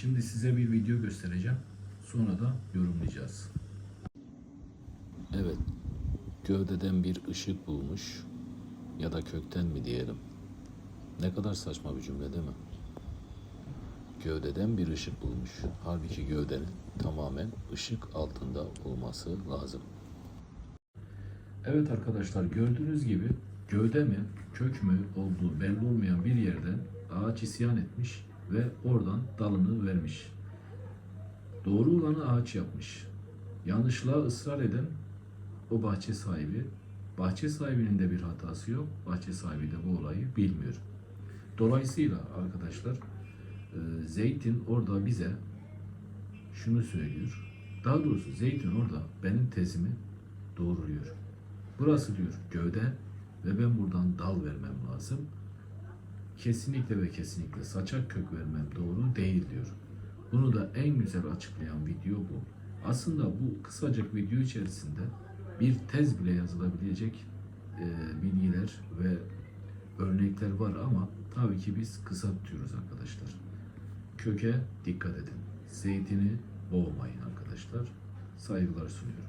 Şimdi size bir video göstereceğim. Sonra da yorumlayacağız. Evet, gövdeden bir ışık bulmuş ya da kökten mi diyelim. Ne kadar saçma bir cümle değil mi? Gövdeden bir ışık bulmuş. Halbuki gövdenin tamamen ışık altında olması lazım. Evet arkadaşlar gördüğünüz gibi gövde mi kök mü olduğu belli olmayan bir yerden ağaç isyan etmiş ve oradan dalını vermiş. Doğru olanı ağaç yapmış. Yanlışlığa ısrar eden o bahçe sahibi. Bahçe sahibinin de bir hatası yok. Bahçe sahibi de bu olayı bilmiyor. Dolayısıyla arkadaşlar e, Zeytin orada bize şunu söylüyor. Daha doğrusu Zeytin orada benim tezimi doğruluyor. Burası diyor gövde ve ben buradan dal vermem lazım. Kesinlikle ve kesinlikle saçak kök vermem doğru değil diyor. Bunu da en güzel açıklayan video bu. Aslında bu kısacık video içerisinde bir tez bile yazılabilecek e, bilgiler ve örnekler var ama tabii ki biz kısa tutuyoruz arkadaşlar. Köke dikkat edin. Zeytini boğmayın arkadaşlar. Saygılar sunuyorum.